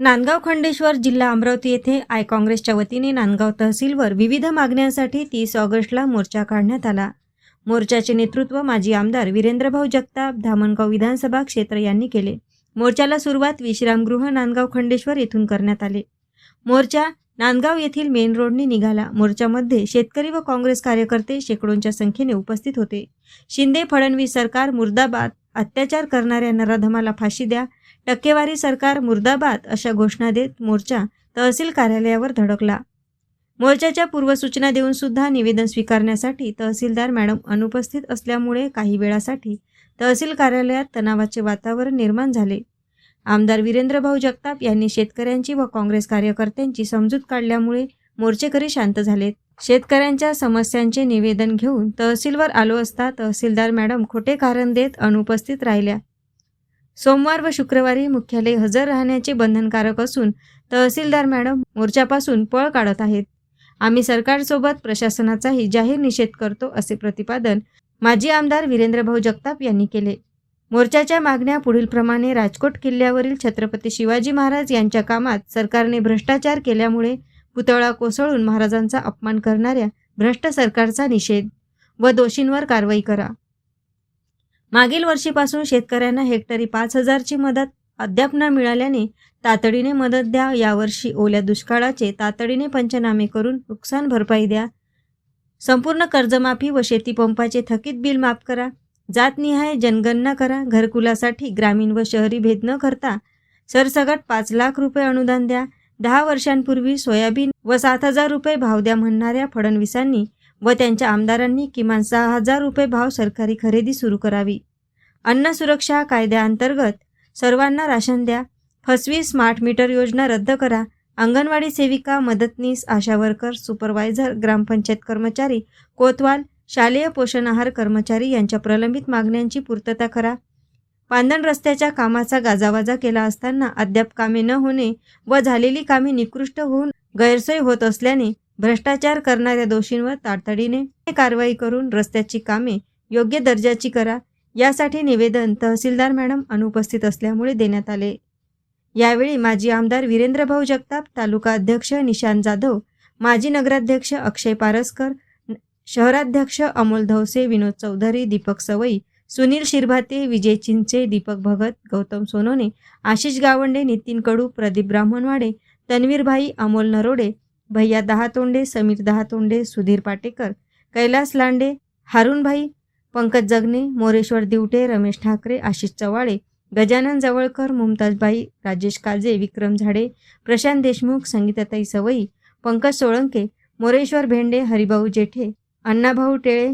नांदगाव खंडेश्वर जिल्हा अमरावती येथे आय काँग्रेसच्या वतीने नांदगाव तहसीलवर विविध मागण्यांसाठी तीस ऑगस्टला मोर्चा काढण्यात आला. मोर्चाचे नेतृत्व माजी आमदार वीरेंद्रभाऊ जगताप धामणगाव विधानसभा क्षेत्र यांनी केले. मोर्चाला सुरुवात विश्रामगृह नांदगाव खंडेश्वर येथून करण्यात आले. मोर्चा नांदगाव येथील मेन रोडने निघाला. मोर्चामध्ये शेतकरी व काँग्रेस कार्यकर्ते शेकडोंच्या संख्येने उपस्थित होते. शिंदे फडणवीस सरकार मुर्दाबाद अत्याचार करणाऱ्या नराधमाला फाशी द्या टक्केवारी सरकार मुर्दाबाद अशा घोषणा देत मोर्चा तहसील कार्यालयावर धडकला. मोर्चाच्या पूर्वसूचना देऊन सुद्धा निवेदन स्वीकारण्यासाठी तहसीलदार मॅडम अनुपस्थित असल्यामुळे काही वेळासाठी तहसील कार्यालयात तणावाचे वातावरण निर्माण झाले. आमदार वीरेंद्रभाऊ जगताप यांनी शेतकऱ्यांची व काँग्रेस कार्यकर्त्यांची समजूत काढल्यामुळे मोर्चेकरी शांत झालेत. शेतकऱ्यांच्या समस्यांचे निवेदन घेऊन तहसीलवर आलो असता तहसीलदार मॅडम खोटे कारण देत अनुपस्थित राहिल्या. सोमवार व शुक्रवारी मुख्यालय हजर राहण्याचे बंधनकारक असून तहसीलदार मॅडम मोर्चापासून पळ काढत आहेत. आम्ही सरकारसोबत प्रशासनाचाही जाहीर निषेध करतो असे प्रतिपादन माजी आमदार वीरेंद्रभाऊ जगताप यांनी केले. मोर्चाच्या मागण्या पुढीलप्रमाणे राजकोट किल्ल्यावरील छत्रपती शिवाजी महाराज यांच्या कामात सरकारने भ्रष्टाचार केल्यामुळे पुतळा कोसळून महाराजांचा अपमान करणाऱ्या भ्रष्ट सरकारचा निषेध व दोषींवर कारवाई करा. मागील वर्षीपासून शेतकऱ्यांना हेक्टरी पाच हजारची मदत अद्याप न मिळाल्याने तातडीने मदत द्या यावर्षी ओल्या दुष्काळाचे तातडीने पंचनामे करून नुकसान भरपाई द्या. संपूर्ण कर्जमाफी व शेतीपंपाचे थकीत बिल माफ करा. जातनिहाय जनगणना करा. घरकुलासाठी ग्रामीण व शहरी भेद न करता सरसगट पाच लाख रुपये अनुदान द्या. दहा वर्षांपूर्वी सोयाबीन व सात हजार रुपये भाव द्या म्हणणाऱ्या फडणवीसांनी व त्यांच्या आमदारांनी किमान सहा हजार रुपये भाव सरकारी खरेदी सुरू करावी. अन्न सुरक्षा कायद्याअंतर्गत सर्वांना राशन द्या. फसवी स्मार्ट मीटर योजना रद्द करा. अंगणवाडी सेविका मदतनीस आशा वर्कर सुपरवायझर ग्रामपंचायत कर्मचारी कोतवाल शालेय पोषण आहार कर्मचारी यांच्या प्रलंबित मागण्यांची पूर्तता करा. पांदण रस्त्याच्या कामाचा गाजावाजा केला असताना अद्याप कामे न होणे व झालेली कामे निकृष्ट होऊन गैरसोय होत असल्याने भ्रष्टाचार करणाऱ्या दोषींवर तातडीने कारवाई करून रस्त्याची कामे योग्य दर्जाची करा यासाठी निवेदन तहसीलदार मॅडम अनुपस्थित असल्यामुळे देण्यात आले. यावेळी माजी आमदार वीरेंद्रभाऊ जगताप तालुका अध्यक्ष निशांत जाधव माजी नगराध्यक्ष अक्षय पारसकर शहराध्यक्ष अमोल धवसे विनोद चौधरी दीपक सवई सुनील शिरभाते विजय चिंचे दीपक भगत गौतम सोनोने आशिष गावंडे नितीन कडू प्रदीप ब्राह्मणवाडे तन्वीरभाई अमोल नरोडे भैया दहातोंडे समीर दहातोंडे सुधीर पाटेकर कैलास लांडे हारुणभाई पंकज जगने मोरेश्वर दिवटे रमेश ठाकरे आशिष चव्हाळे गजानन जवळकर मुमताजबाई राजेश काजे विक्रम झाडे प्रशांत देशमुख संगीताताई सवई पंकज सोळंके मोरेश्वर भेंडे हरिभाऊ जेठे अण्णाभाऊ टेळे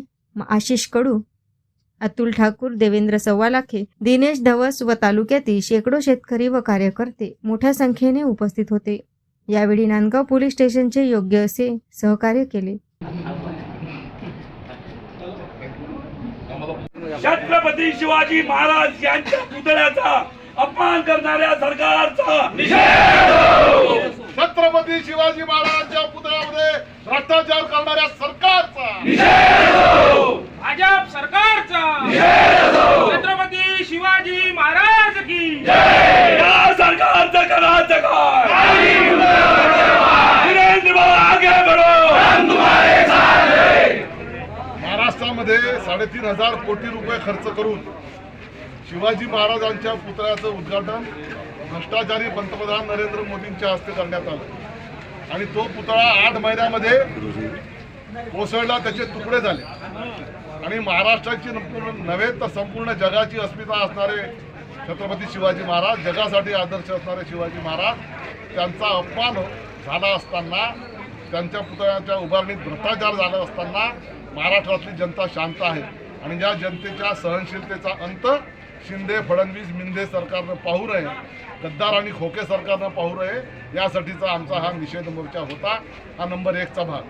आशिष कडू अतुल ठाकूर देवेंद्र सव्वालाखे दिनेश धवस व तालुक्यातील शेकडो शेतकरी व कार्यकर्ते मोठ्या संख्येने उपस्थित होते. यावेळी नांदगाव पोलीस स्टेशनचे योग्य असे सहकार्य केले. छत्रपती शिवाजी महाराज यांच्या पुतळ्याचा अपमान करणाऱ्या सरकारचा छत्रपती शिवाजी महाराजांच्या पुतळ्यामध्ये भ्रष्टाचार करणाऱ्या सरकारचा भाजप सरकारचा छत्रपती शिवाजी महाराज की या सरकारचं करायचं काय वीरेंद्र भाऊ, आगे बढो महाराष्ट्रामध्ये साडेतीन हजार कोटी रुपये खर्च करून शिवाजी महाराजांच्या पुतळ्याचं उद्घाटन भ्रष्टाचारी पंतप्रधान नरेंद्र मोदींच्या हस्ते करण्यात आलं. आणि तो पुतळा आठ महिन्यामध्ये कोसळला त्याचे तुकडे झाले. आणि महाराष्ट्राची नव्हे तर संपूर्ण जगाची अस्मिता असणारे छत्रपती शिवाजी महाराज जगासाठी आदर्श असणारे शिवाजी महाराज त्यांचा अपमान झाला असताना त्यांच्या पुतळ्याच्या उभारणीत भ्रष्टाचार झाला असताना महाराष्ट्रातली जनता शांत आहे. आणि या जनतेच्या सहनशीलतेचा अंत शिंदे फडणवीस मिंदे सरकारनं पाहू नये गद्दार आणि खोके सरकारनं पाहू नये यासाठीचा आमचा हा निषेध मोर्चा होता. हा नंबर एकचा भाग.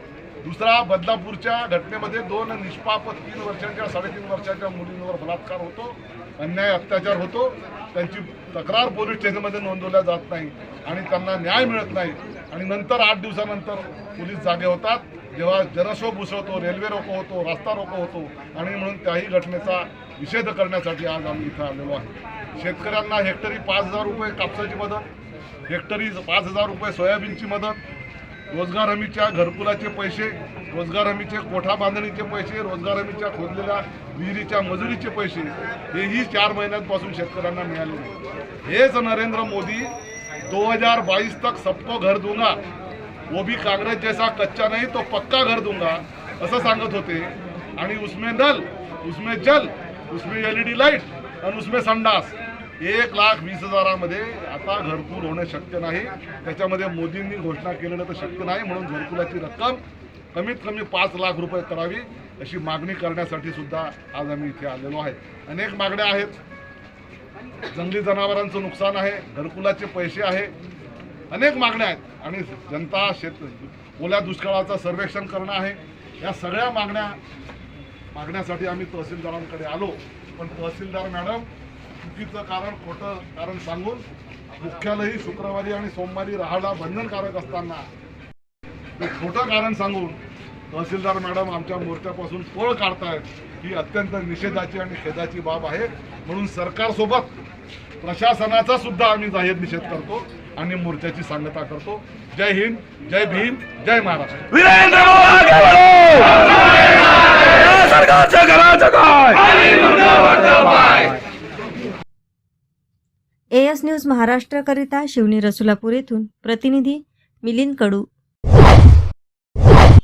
दुसरा बदलापूरच्या घटनेमध्ये दोन निष्पाप तीन वर्षांच्या साडेतीन वर्षाच्या मुलींवर बलात्कार होतो अन्याय अत्याचार होतो. त्यांची तक्रार पोलीस स्टेशनमध्ये नोंदवल्या जात नाही आणि त्यांना न्याय मिळत नाही. आणि नंतर आठ दिवसानंतर पोलीस जागे होतात. जेव्हा जनशोभ उसळतो रेल्वे रोको होतो रस्ता रोको होतो आणि म्हणून त्याही घटनेचा निषेध करण्यासाठी आज आम्ही इथं आलेलो आहे. शेतकऱ्यांना हेक्टरी पाच हजार रुपये कापसाची मदत हेक्टरी पाच हजार रुपये सोयाबीनची मदत रोजगार हमीच्या घरकुलाचे पैसे रोजगार हमीचे कोठा बांधणीचे पैसे रोजगार हमीच्या खोदलेल्या विहिरीच्या मजुरीचे पैसे हेही चार महिन्यांपासून शेतकऱ्यांना मिळाले हेच नरेंद्र मोदी दो हजार बाईस तक सबको घर दूंगा। वो भी कांग्रेस जैसा कच्चा नहीं तो पक्का घर दूंगा असं सांगत होते। आणि उसमें नल उसमें जल उसमें एलईडी लाइट आणि उसमें संडास। एक लाख वीस हजारामध्ये आता घरकुल होणं शक्य नाही. त्याच्यामध्ये मोदींनी घोषणा केलेलं तर शक्य नाही म्हणून घरकुलाची रक्कम कमीत कमी पाच लाख रुपये करावी अशी मागणी करण्यासाठी सुद्धा आज आम्ही इथे आलेलो आहे. अनेक मागण्या आहेत. जंगली जनावरांचं नुकसान आहे घरकुलाचे पैसे आहे. अनेक मागण्या आहेत. आणि जनता शेत ओल्या दुष्काळाचं सर्वेक्षण करणं आहे. या सगळ्या मागण्या मागण्यासाठी आम्ही तहसीलदारांकडे आलो. पण तहसीलदार मॅडम चुकीचं कारण खोटं कारण सांगून मुख्यालयी शुक्रवारी आणि सोमवारी राहायला बंधनकारक असताना ते खोटं कारण सांगून तहसीलदार मॅडम आमच्या मोर्चापासून पळ काढतायत. ही अत्यंत निषेधाची आणि खेदाची बाब आहे. म्हणून सरकारसोबत प्रशासनाचा सुद्धा आम्ही जाहीर निषेध करतो आणि मोर्चाची सांगता करतो. जय हिंद जय भीम जय महाराष्ट्र. वीरेंद्र भाऊ आगे बढो! या सरकारचं करायचं काय ए एस न्यूज महाराष्ट्रकरिता शिवनी रसुलापूर येथून प्रतिनिधी मिलिंद कडू.